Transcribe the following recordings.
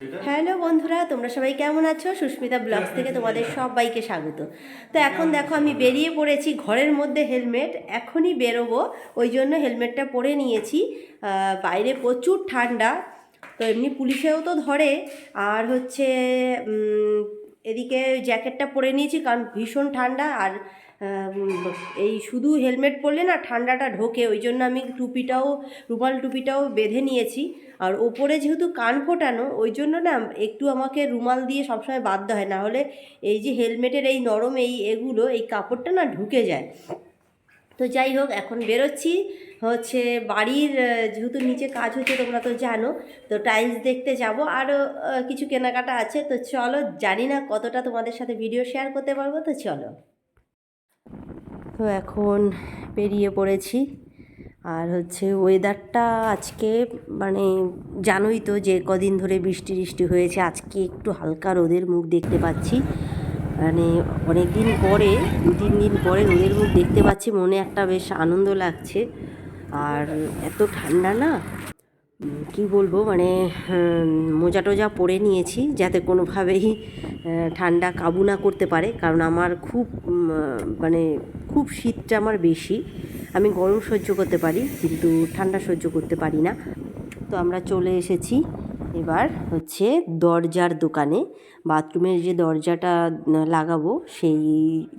Hello বন্ধুরা তোমরা সবাই কেমন আছো? সুস্মিতা ব্লগস থেকে তোমাদের সবাইকে স্বাগত। তো এখন দেখো আমি বেরিয়ে পড়েছি ঘরের মধ্যে হেলমেট। এখনই বেরোবো ওই জন্য হেলমেটটা পরে নিয়েছি। বাইরে প্রচুর ঠান্ডা তো এমনি পুলিশেও তো ধরে। আর হচ্ছে এদিকে জ্যাকেটটা পরে নিয়েছি কারণ ভীষণ ঠান্ডা আর এই শুধু হেলমেট পরলে না ঠান্ডাটা ঢোকে, ওই জন্য আমি টুপিটাও, রুমাল টুপিটাও বেঁধে নিয়েছি। আর ওপরে যেহেতু কান ফোটানো, ওই জন্য না একটু আমাকে রুমাল দিয়ে সবসময় বাধ্য হয়, না হলে এই যে হেলমেটের এই নরম এই এগুলো, এই কাপড়টা না ঢুকে যায়। তো যাই হোক, এখন বেরোচ্ছি। হচ্ছে বাড়ির যেহেতু নিচে কাজ হচ্ছে, তোমরা তো জানো। তো টাইলস দেখতে যাব। আরও কিছু কেনাকাটা আছে। তো চলো, জানি না কতটা তোমাদের সাথে ভিডিও শেয়ার করতে পারব। তো চলো। তো এখন বেরিয়ে পড়েছি। আর হচ্ছে ওয়েদারটা আজকে মানে জানোই তো যে কদিন ধরে বৃষ্টি বৃষ্টি হয়েছে। আজকে একটু হালকা রোদের মুখ দেখতে পাচ্ছি। মানে অনেক দিন পরে, দু, তিন দিন পরে রোদের মুখ দেখতে পাচ্ছি, মনে একটা বেশ আনন্দ লাগছে। আর এত ঠান্ডা না? কি বলব মানে মোজা টোজা পরে নিয়েছি, যাতে কোনোভাবেই ঠান্ডা কাবু না করতে পারে। কারণ আমার খুব মানে খুব শীতটা আমার বেশি। আমি গরম সহ্য করতে পারি, কিন্তু ঠান্ডা সহ্য করতে পারি না। তো আমরা চলে এসেছি। এবার হচ্ছে দরজার দোকানে, বাথরুমের যে দরজাটা লাগাবো সেই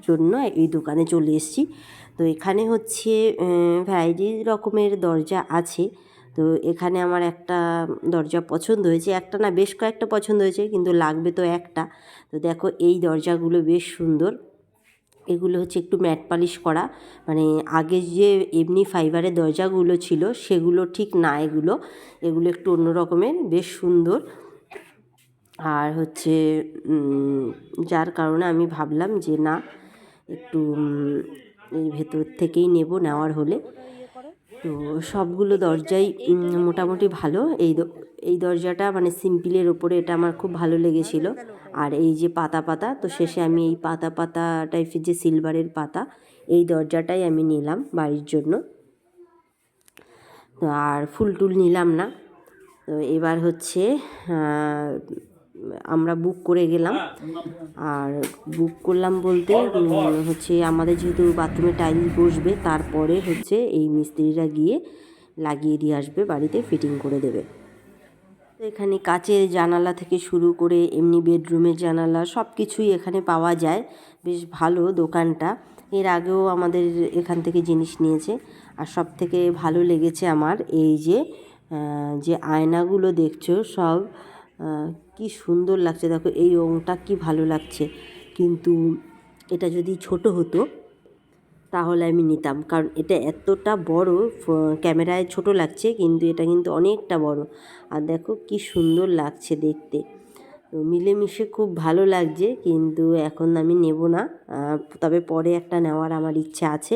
জন্য এই দোকানে চলে এসেছি। তো এখানে হচ্ছে ভ্যারাইটি রকমের দরজা আছে। তো এখানে আমার একটা দরজা পছন্দ হয়েছে। একটা না বেশ কয়েকটা পছন্দ হয়েছে, কিন্তু লাগবে তো একটা। তো দেখো এই দরজাগুলো বেশ সুন্দর। এগুলো হচ্ছে একটু ম্যাট পালিশ করা। মানে আগে যে এমনি ফাইবারের দরজাগুলো ছিল, সেগুলো ঠিক না এগুলো। এগুলো একটু অন্য রকমের, বেশ সুন্দর। আর হচ্ছে যার কারণে আমি ভাবলাম যে না, একটু ভেতর থেকেই নেব নেওয়ার হলে। তো সবগুলো দরজাই মোটামুটি ভালো। এই এই দরজাটা মানে সিম্পলের ওপরে এটা আমার খুব ভালো লেগেছিল। আর এই যে পাতা পাতা, তো শেষে আমি এই পাতা পাতা টাইপের যে সিলভারের পাতা, এই দরজাটাই আমি নিলাম বাড়ির জন্য। আর ফুল টুল নিলাম না। তো এবার হচ্ছে আমরা বুক করে গেলাম। আর বুক করলাম বলতে হচ্ছে আমাদের যেহেতু বাথরুমে টাইলস বসবে তারপরে হচ্ছে এই মিস্ত্রিরা গিয়ে লাগিয়ে দিয়ে আসবে বাড়িতে ফিটিং করে দেবে। এখানে কাচের জানালা থেকে শুরু করে এমনি বেডরুমের জানালা সব কিছুই এখানে পাওয়া যায়। বেশ ভালো দোকানটা। এর আগেও আমাদের এখান থেকে জিনিস নিয়েছে। আর সব থেকে ভালো লেগেছে আমার এই যে যে আয়নাগুলো দেখছ সব কি সুন্দর লাগছে। দেখো, এই রঙটা কি ভালো লাগছে। কিন্তু এটা যদি ছোট হতো, তাহলে আমি নিতাম। কারণ এটা এতটা বড় ক্যামেরায় ছোট লাগছে, কিন্তু এটা কিন্তু অনেকটা বড়। আর দেখো, কি সুন্দর লাগছে দেখতে। মিলেমিশে খুব ভালো লাগছে, কিন্তু এখন আমি নেব না। তবে পরে একটা নেওয়ার আমার ইচ্ছা আছে।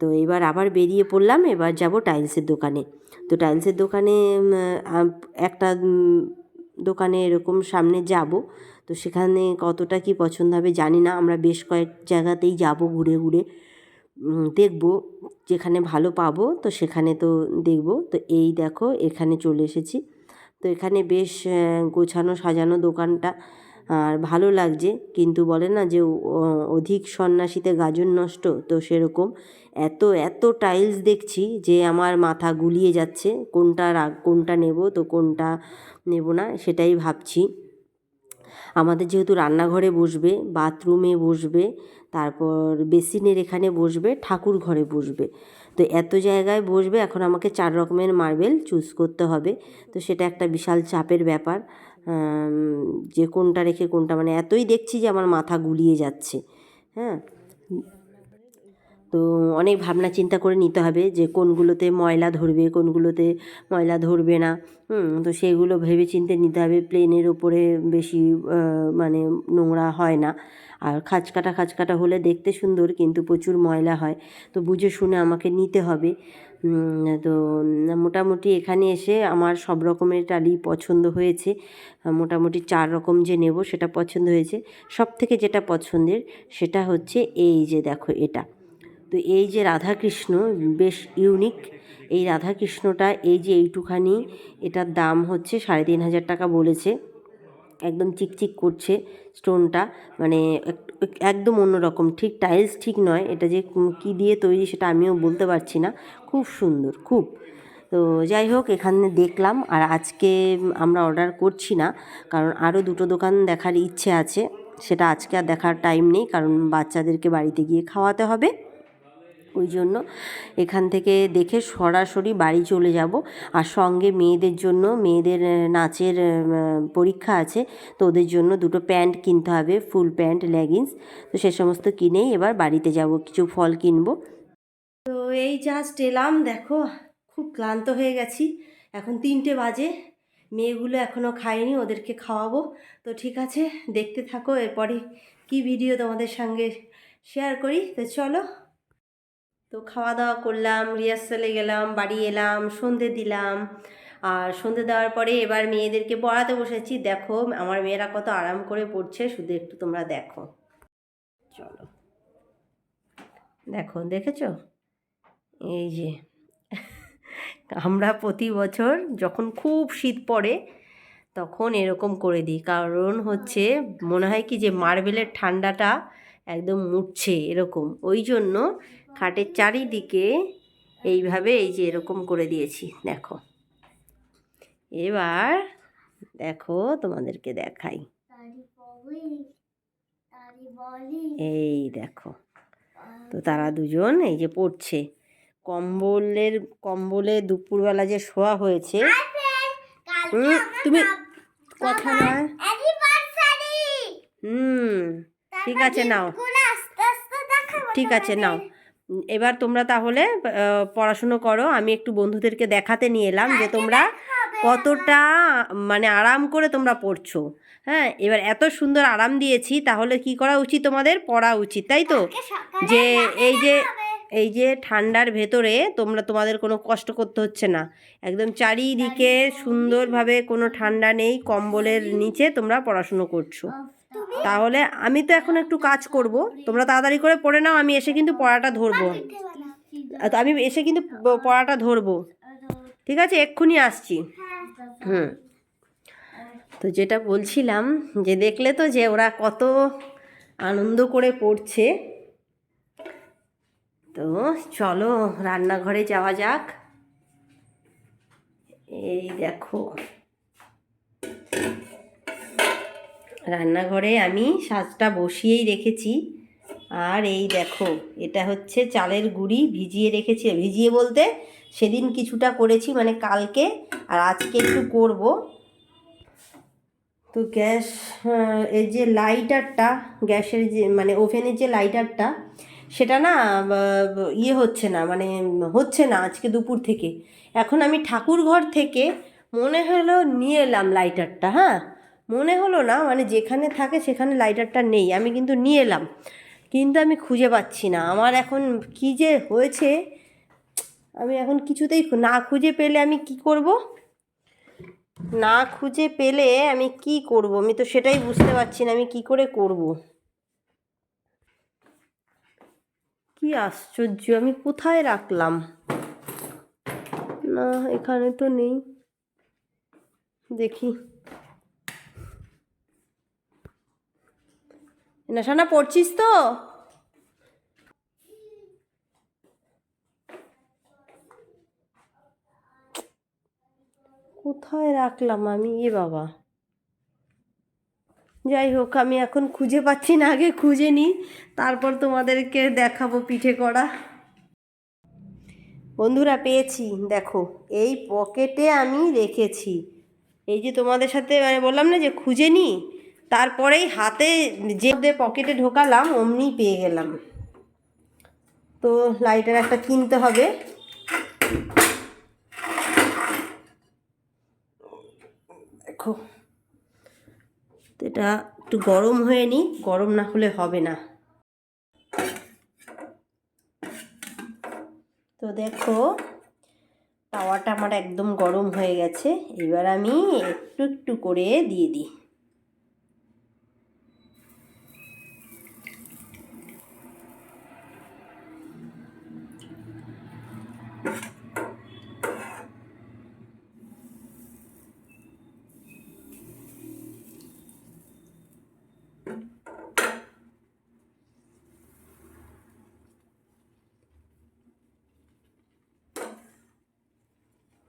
তো এবার আবার বেরিয়ে পড়লাম, এবার যাব টাইলসের দোকানে। তো টাইলসের দোকানে একটা দোকানে এরকম সামনে যাব। তো সেখানে কতটা কি পছন্দ হবে জানি না। আমরা বেশ কয়েক জায়গাতেই যাব ঘুরে ঘুরে। দেখব যেখানে ভালো পাবো, তো সেখানে তো দেখব। তো এই দেখো, এখানে চলে এসেছি। তো এখানে বেশ গোছানো সাজানো দোকানটা। আর ভালো লাগছে। কিন্তু বলে না যে অধিক সন্ন্যাসীতে গাজন নষ্ট? তো সেরকম এত এত টাইলস দেখছি যে, আমার মাথা গুলিয়ে যাচ্ছে। কোনটা রাগ, কোনটা নেব, তো কোনটা নেব না, সেটাই ভাবছি। আমাদের যেহেতু রান্নাঘরে বসবে, বাথরুমে বসবে, তারপর বেসিনের এখানে বসবে, ঠাকুর ঘরে বসবে। তো এত জায়গায় বসবে, এখন আমাকে চার রকমের মার্বেল চুজ করতে হবে। তো সেটা একটা বিশাল চাপের ব্যাপার। যে কোনটা রেখে কোনটা মানে এতই দেখছি যে আমার মাথা গুলিয়ে যাচ্ছে হ্যাঁ? তো অনেক ভাবনা চিন্তা করে নিতে হবে যে কোনগুলোতে ময়লা ধরবে, কোনগুলোতে ময়লা ধরবে না তো সেগুলো ভেবে চিন্তে নিতে হবে, প্লেনের ওপরে বেশি মানে নোংরা হয় না। আর খাঁচকাটা খাঁচকাটা হলে দেখতে সুন্দর, কিন্তু প্রচুর ময়লা হয়। তো বুঝে শুনে আমাকে নিতে হবে। তো মোটামুটি এখানে এসে আমার সব রকমের টালি পছন্দ হয়েছে। মোটামুটি চার রকম যে নেব সেটা পছন্দ হয়েছে। সব থেকে যেটা পছন্দের সেটা হচ্ছে এই যে দেখো এটা। তো এই যে রাধাকৃষ্ণ, বেশ ইউনিক এই রাধাকৃষ্ণটা এই যে এইটুখানি এটার দাম হচ্ছে সাড়ে তিন হাজার টাকা বলেছে। একদম চিকচিক করছে স্টোনটা মানে এক- এক- একদম অন্যরকম। ঠিক টাইলস ঠিক নয়, এটা যে কী দিয়ে তৈরি সেটা আমিও বলতে পারছি না। খুব সুন্দর, খুব। তো যাই হোক, এখানে দেখলাম আর আজকে আমরা অর্ডার করছি না, কারণ আরও দুটো দোকান দেখার ইচ্ছে আছে। সেটা আজকে আর দেখার টাইম নেই, কারণ বাচ্চাদেরকে বাড়িতে গিয়ে খাওয়াতে হবে। ওই জন্য এখান থেকে দেখে সরাসরি বাড়ি চলে যাব। আর সঙ্গে মেয়েদের জন্য, মেয়েদের নাচের পরীক্ষা আছে। তো ওদের জন্য দুটো প্যান্ট কিনতে হবে, ফুল প্যান্ট, লেগিংস। তো সে সমস্ত কিনেই এবার বাড়িতে যাব, কিছু ফল কিনবো। তো এই জাস্ট এলাম, দেখো, খুব ক্লান্ত হয়ে গেছি। এখন তিনটে বাজে, মেয়েগুলো এখনও খায়নি, ওদেরকে খাওয়াবো। তো ঠিক আছে, দেখতে থাকো, এরপরে কি ভিডিও তোমাদের সঙ্গে শেয়ার করি। তো চলো তো খাওয়া দাওয়া করলাম রিহার্সালে গেলাম, বাড়ি এলাম, সন্ধে দিলাম। আর সন্ধে দেওয়ার পরে এবার মেয়েদেরকে পড়াতে বসেছি। দেখো, আমার মেয়েরা কত আরাম করে পড়ছে, শুধু একটু তোমরা দেখো। চলো। দেখো, দেখেছ? এই যে। আমরা প্রতি বছর যখন খুব শীত পড়ে, তখন এরকম করে দিই। কারণ হচ্ছে, মনে হয় কি যে, মার্বেলের ঠান্ডাটা একদম মুটছে এরকম। ওই জন্য খাটের চারিদিকে এইভাবে এই যে এরকম করে দিয়েছি দেখো। এবার দেখো তোমাদেরকে দেখাই। এই দেখো তো তারা দুজন এই যে পড়ছে। কম্বলের কম্বলে দুপুরবেলা যে শোয়া হয়েছে তুমি কথা না। হুম। ঠিক আছে নাও। ঠিক আছে নাও। এবার তোমরা তাহলে পড়াশুনো করো। আমি একটু বন্ধুদেরকে দেখাতে নিয়ে এলাম যে তোমরা কতটা মানে আরাম করে তোমরা পড়ছো। হ্যাঁ এবার এত সুন্দর আরাম দিয়েছি তাহলে কি করা উচিত তোমাদের? পড়া উচিত তাই তো? যে এই যে এই যে ঠান্ডার ভেতরে তোমরা তোমাদের কোনো কষ্ট করতে হচ্ছে না। একদম চারিদিকে সুন্দরভাবে কোনো ঠান্ডা নেই কম্বলের নিচে তোমরা পড়াশুনো করছ। তাহলে আমি তো এখন একটু কাজ করব। তোমরা তাড়াতাড়ি করে পড়ে নাও, আমি এসে কিন্তু পড়াটা ধরবো। আমি এসে কিন্তু পড়াটা ধরবো। ঠিক আছে? এক্ষুনি আসছি। হুম। তো যেটা বলছিলাম, যে দেখলে তো যে ওরা কত আনন্দ করে পড়ছে। তো চলো, রান্নাঘরে যাওয়া যাক। এই দেখো। রান্নাঘরে আমি সাজটা বসিয়েই রেখেছি। আর এই দেখো, এটা হচ্ছে চালের গুঁড়ি ভিজিয়ে রেখেছি। ভিজিয়ে বলতে সেদিন কিছুটা করেছি মানে কালকে, আর আজকে একটু করব। তো গ্যাস এর যে লাইটারটা, গ্যাসের যে মানে ওভেনের যে লাইটারটা, সেটা না ইয়ে হচ্ছে না মানে হচ্ছে না আজকে দুপুর থেকে। এখন আমি ঠাকুর ঘর থেকে মনে হলো নিয়ে এলাম লাইটারটা হ্যাঁ? মনে হলো না মানে যেখানে থাকে সেখানে লাইটারটা নেই, আমি কিন্তু নিয়ে এলাম। কিন্তু আমি খুঁজে পাচ্ছি না। আমার এখন কী যে হয়েছে, আমি এখন কিছুতেই না খুঁজে পেলে আমি কি করব? না খুঁজে পেলে আমি কি করব? আমি তো সেটাই বুঝতে পারছি না, আমি কি করে করব? কি আশ্চর্য, আমি কোথায় রাখলাম? না, এখানে তো নেই। দেখি। নেশানা পড়ছিস তো? কোথায় রাখলাম আমি? এ বাবা। যাই হোক, আমি এখন খুঁজে পাচ্ছি না, আগে খুঁজে নিই, তারপর তোমাদেরকে দেখাবো পিঠে করা। বন্ধুরা, পেয়েছি। দেখো, এই পকেটে আমি রেখেছি। এই যে তোমাদের সাথে মানে বললাম না যে খুঁজে নিই তারপরেই হাতে যে পকেটে ঢোকালাম, অমনি পেয়ে গেলাম। তো লাইটার একটা কিনতে হবে। দেখো, এটা একটু গরম হয়ে নি গরম না হলে হবে না। তো দেখো তাওয়াটা আমার একদম গরম হয়ে গেছে। এবার আমি একটু একটু করে দিয়ে দিই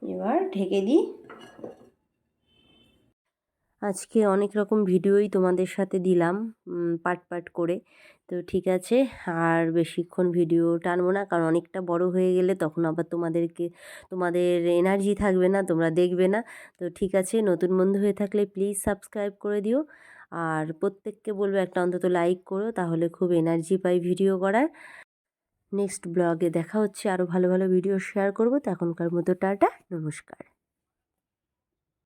এবার ঢেকে দিই। আজকে অনেক রকম ভিডিওই তোমাদের সাথে দিলাম পার্ট পার্ট করে। তো ঠিক আছে, আর বেশিক্ষণ ভিডিও টানবো না, কারণ অনেকটা বড় হয়ে গেলে তখন আবার তোমাদেরকে, তোমাদের এনার্জি থাকবে না, তোমরা দেখবে না। তো ঠিক আছে, নতুন বন্ধু হয়ে থাকলে প্লিজ সাবস্ক্রাইব করে দিও। আর প্রত্যেককে বলব একটা অন্তত লাইক করো, তাহলে খুব এনার্জি পাই ভিডিও করার। নেক্সট ব্লগে দেখা হচ্ছে আরও ভালো ভালো ভিডিও শেয়ার করব। এখনকার মতো টাটা নমস্কার।